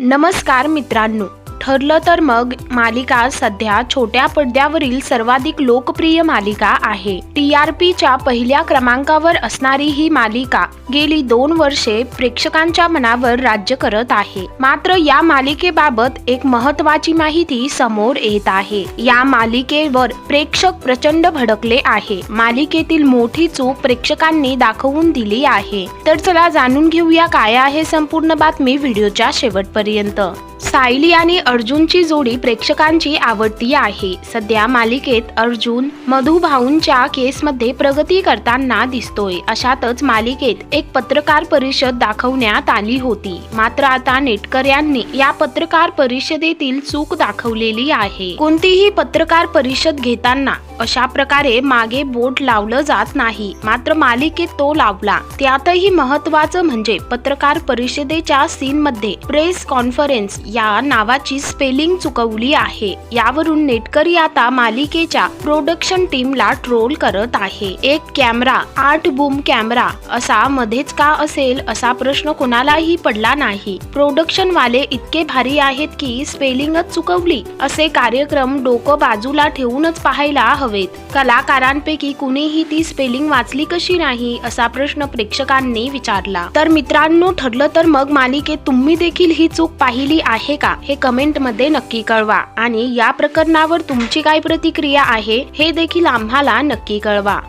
नमस्कार मित्रांनो. ठरलं तर मग मालिका सध्या छोट्या पडद्यावरील सर्वाधिक लोकप्रिय मालिका आहे. टी आर पीच्या पहिल्या क्रमांकावर असणारी ही मालिका गेली दोन वर्षे प्रेक्षकांच्या मनावर राज्य करत आहे. मात्र या मालिकेबाबत एक महत्वाची माहिती समोर येत आहे. या मालिकेवर प्रेक्षक प्रचंड भडकले आहे. मालिकेतील मोठी चूक प्रेक्षकांनी दाखवून दिली आहे. तर चला जाणून घेऊया काय आहे संपूर्ण बातमी व्हिडिओच्या शेवटपर्यंत. सायली आणि अर्जुनची जोडी प्रेक्षकांची आवडती आहे. सध्या मालिकेत अर्जुन मधुभाऊंच्या केसमध्ये प्रगती करताना दिसतोय. अशातच मालिकेत एक पत्रकार परिषद दाखवण्यात आली होती. मात्र आता नेटकऱ्यांनी या पत्रकार परिषदेतील चूक दाखवलेली आहे. कोणतीही पत्रकार परिषद घेताना अशा प्रकारे मागे बोट लावलं जात नाही. मात्र मालिकेत तो लावला. त्यातही महत्वाचं म्हणजे पत्रकार परिषदेच्या सीनमध्ये प्रेस कॉन्फरन्स या नावाची स्पेलिंग चुकवली आहे. यावरून नेटकरी आता मालिकेच्या प्रोडक्शन टीमला ट्रोल करत आहे. एक कॅमेरा आठ बूम कॅमेरा असा मध्येच का असेल असा प्रश्न कोणालाही पडला नाही. प्रोडक्शन वाले इतके भारी आहेत की स्पेलिंगच चुकवली असे कार्यक्रम डोकं बाजूला ठेवूनच पाहायला हवेत. कलाकारांपैकी कुणीही ती स्पेलिंग वाचली कशी नाही असा प्रश्न प्रेक्षकांनी विचारला. तर मित्रांनो ठरलं तर मग मालिकेत तुम्ही देखील ही चूक पाहिली आहे. का हे कमेंटमध्ये नक्की कळवा. आणि या प्रकरणावर तुमची काय प्रतिक्रिया आहे हे देखील आम्हाला नक्की कळवा.